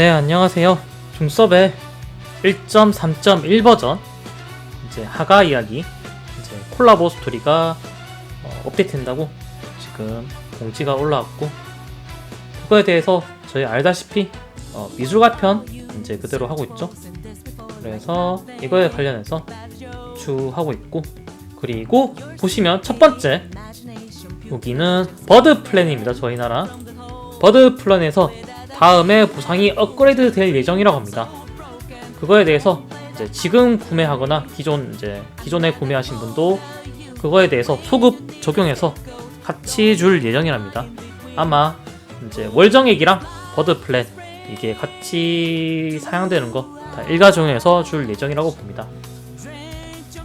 네, 안녕하세요. 중섭의 1.3.1 버전 이제 하가 이야기 이제 콜라보 스토리가 어, 업데이트된다고 지금 공지가 올라왔고 그거에 대해서 저희 알다시피 어, 미술가 편 이제 그대로 하고 있죠. 그래서 이거에 관련해서 추하고 있고 그리고 보시면 첫 번째 여기는 버드 플랜입니다. 저희 나라 버드 플랜에서 다음에 보상이 업그레이드 될 예정이라고 합니다. 그거에 대해서 이제 지금 구매하거나 기존 이제 기존에 구매하신 분도 그거에 대해서 소급 적용해서 같이 줄 예정이랍니다. 아마 이제 월정액이랑 버드 플랜 이게 같이 사용되는 거 다 일가 적용해서 줄 예정이라고 봅니다.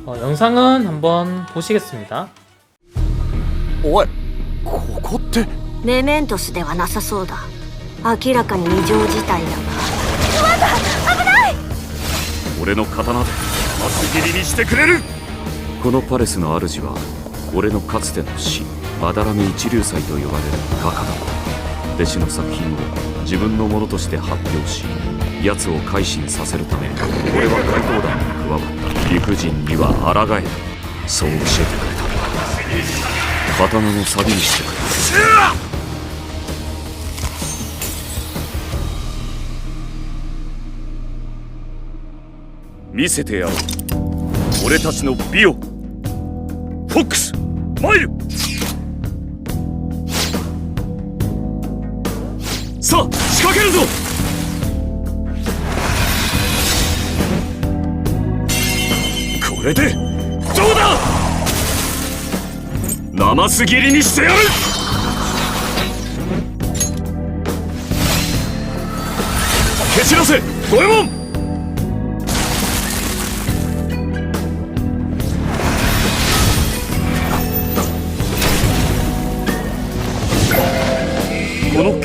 어, 영상은 한번 보시겠습니다. おいここってメメントスではなさそうだ 明らかに異常事態だ。が俺の刀で厚切りにしてくれる！このパレスの主は俺のかつての師バダラミ一流祭と呼ばれる画家だ。弟子の作品を自分のものとして発表し奴を改心させるため俺は怪盗団に加わった理不尽には抗えた。そう教えてくれた。刀の錆にしてくれ見せてやろう。俺たちの美を。フォックス。マイルさあ仕掛けるぞ。これでどうだ。生す切りにしてやる。蹴散らせ。五右衛門。 この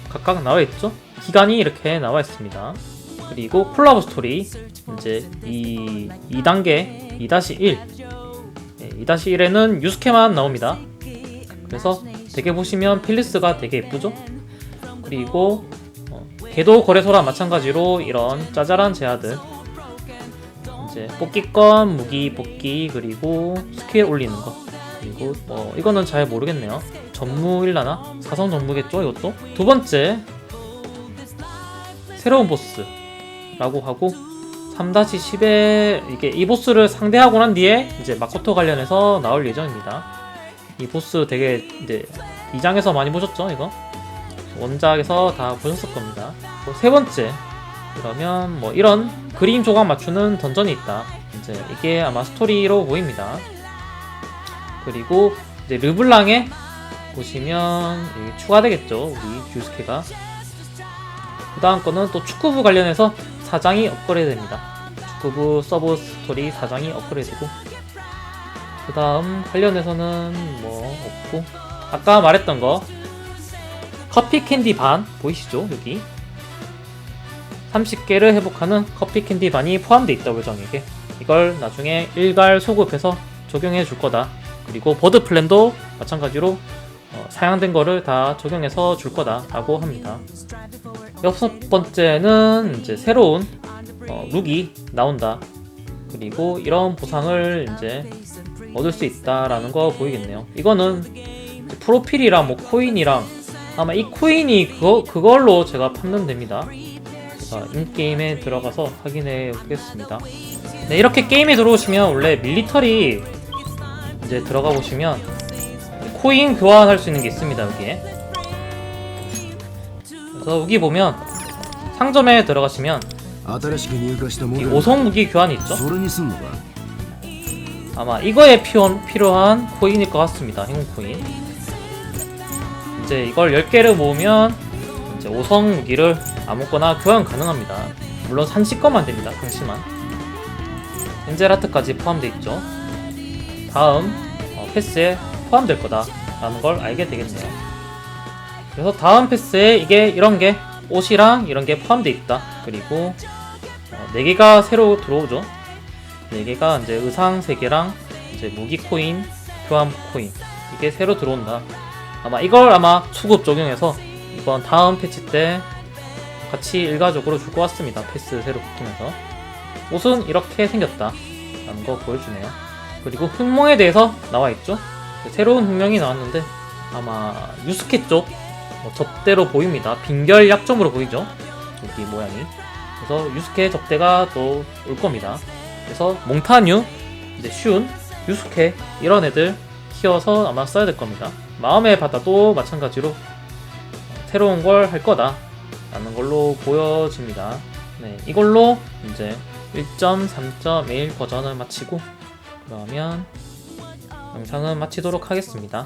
각각 나와 있죠? 기간이 이렇게 나와 있습니다. 그리고 콜라보 스토리 이제 이 2단계 2-1 네, 2-1에는 유스케만 나옵니다. 그래서 되게 보시면 필리스가 되게 예쁘죠? 그리고 어, 궤도 거래소랑 마찬가지로 이런 짜잘한 제아들 이제 뽑기권, 무기 뽑기 그리고 스킬 올리는 거 그리고 뭐 이거는 잘 모르겠네요. 전무일라나 사성 전무겠죠 이것도 두 번째 새로운 보스라고 하고 3-10에 이게 이 보스를 상대하고 난 뒤에 이제 마코토 관련해서 나올 예정입니다. 이 보스 되게 이제 2장에서 많이 보셨죠 이거 원작에서 다 보셨을 겁니다. 또세 번째 그러면 뭐 이런 그림 조각 맞추는 던전이 있다. 이제 이게 아마 스토리로 보입니다. 그리고 이제 르블랑에 보시면 여기 추가되겠죠. 우리 유스케가. 그 다음 거는 또 축구부 관련해서 사장이 업그레이드 됩니다. 축구부 서브 스토리 사장이 업그레이드 되고. 그 다음 관련해서는 뭐 없고. 아까 말했던 거. 커피 캔디 반 보이시죠? 여기. 30개를 회복하는 커피 캔디 반이 포함되어 있다 월정에게 이걸 나중에 일괄 소급해서 적용해 줄 거다 그리고 버드 플랜도 마찬가지로 어, 사양된 거를 다 적용해서 줄 거다 라고 합니다. 여섯 번째는 이제 새로운 어, 룩이 나온다. 그리고 이런 보상을 이제 얻을 수 있다라는 거 보이겠네요. 이거는 프로필이랑 뭐 코인이랑 아마 이 코인이 그거, 그걸로 제가 판면 됩니다. 자, 인게임에 들어가서 확인해 보겠습니다. 네, 이렇게 게임에 들어오시면 원래 밀리터리 이제 들어가 보시면 코인 교환할 수 있는 게 있습니다 여기에. 그래서 여기 보면 상점에 들어가시면 이 5성 무기 교환이 있죠? 아마 이거에 필요한 코인일 것 같습니다 행운 코인. 이제 이걸 10개를 모으면 이제 5성 무기를 아무거나 교환 가능합니다. 물론 산식거만 됩니다 당시만 엔젤하트까지 포함되어 있죠. 다음 어, 패스에 포함될 거다 라는 걸 알게 되겠네요. 그래서 다음 패스에 이게 이런 게 옷이랑 이런 게 포함되어 있다. 그리고 어, 4개가 새로 들어오죠. 4개가 이제 의상 3개랑 이제 무기 코인, 교환 코인 이게 새로 들어온다. 아마 이걸 아마 수급 적용해서 이번 다음 패치 때 같이 일가족으로 줄 것 같습니다. 패스 새로 붙으면서 옷은 이렇게 생겼다 라는 거 보여주네요. 그리고 흑몽에 대해서 나와 있죠. 새로운 흑명이 나왔는데 아마 유스케 쪽 어, 접대로 보입니다. 빈결 약점으로 보이죠. 여기 모양이. 그래서 유스케 접대가 또 올 겁니다. 그래서 몽타뉴, 이제 슌, 유스케 이런 애들 키워서 아마 써야 될 겁니다. 마음의 바다도 마찬가지로 새로운 걸 할 거다 라는 걸로 보여집니다. 네, 이걸로 이제 1.3.1 버전을 마치고 그러면 영상은 마치도록 하겠습니다.